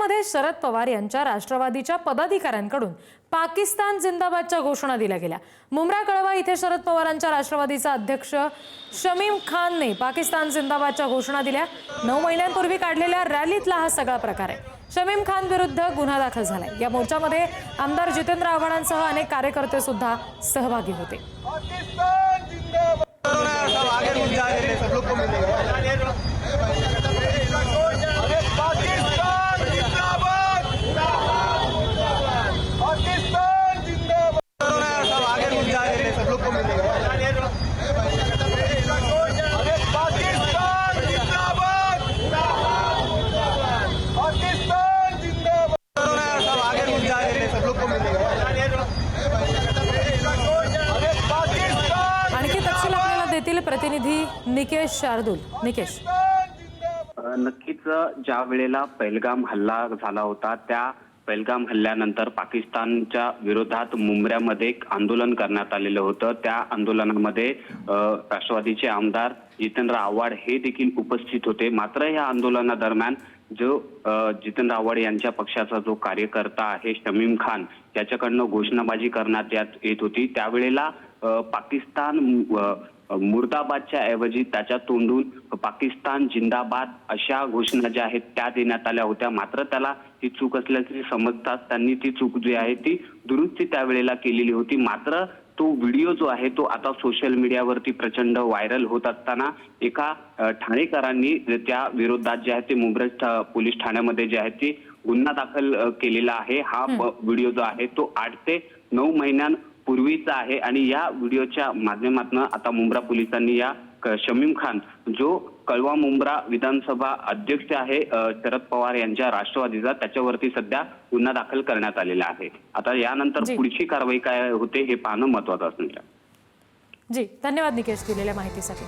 मुंबऱ्यामध्ये शरद पवार यांच्या राष्ट्रवादीच्या पदाधिकाऱ्यांकडून पाकिस्तान जिंदाबादच्या घोषणा दिल्या गेल्या. मुंब्रा कळवा इथे शरद पवारांच्या राष्ट्रवादीचा अध्यक्ष शमीम खानने पाकिस्तान जिंदाबादच्या घोषणा दिल्या. नऊ महिन्यांपूर्वी काढलेल्या रॅलीतला हा सगळा प्रकार आहे. शमीम खान विरुद्ध गुन्हा दाखल झालाय. या मोर्चामध्ये आमदार जितेंद्र आव्हाडांसह अनेक कार्यकर्ते सुद्धा सहभागी होते. येथील प्रतिनिधी निकेश शार्दूल. निकेश. नक्कीच ज्या वेळेला पैलगाम हल्ला झाला होता त्या पहलगाम हल्ल्यानंतर पाकिस्तानच्या विरोधात मुंबऱ्यामध्ये एक आंदोलन करण्यात आलेलं होतं. त्या आंदोलनामध्ये राष्ट्रवादीचे आमदार जितेंद्र आव्हाड हे देखील उपस्थित होते. मात्र या आंदोलनादरम्यान जो जितेंद्र आव्हाड यांच्या पक्षाचा जो कार्यकर्ता आहे शमीम खान याच्याकडनं घोषणाबाजी करण्यात येत होती. त्यावेळेला पाकिस्तान मुर्दाबादच्या ऐवजी त्याच्या तोंडून पाकिस्तान जिंदाबाद अशा घोषणा ज्या आहेत त्या देण्यात आल्या होत्या. मात्र त्याला ही चूक असल्याचे समजताच त्यांनी ती चूक जी आहे ती दुरुस्ती त्यावेळेला केलेली होती. मात्र तो व्हिडिओ जो आहे तो आता सोशल मीडियावरती प्रचंड व्हायरल होत असताना एका ठाणेकरांनी त्या विरोधात जे आहे ते मुंब्रा ठा- पोलीस ठाण्यामध्ये जे आहे ते गुन्हा दाखल केलेला आहे. हा. व्हिडिओ जो आहे तो आठ ते नऊ महिन्यां पूर्वीचा आहे आणि या व्हिडिओच्या माध्यमातून आता मुंब्रा पोलिसांनी या शमीम खान जो कळवा मुंब्रा विधानसभा अध्यक्ष आहे शरद पवार यांच्या राष्ट्रवादीचा त्याच्यावरती सध्या गुन्हा दाखल करण्यात आलेला आहे. आता यानंतर पुढची कारवाई काय होते हे पाहणं महत्वाचं असणार जी धन्यवाद निकेश दिलेल्या माहितीसाठी.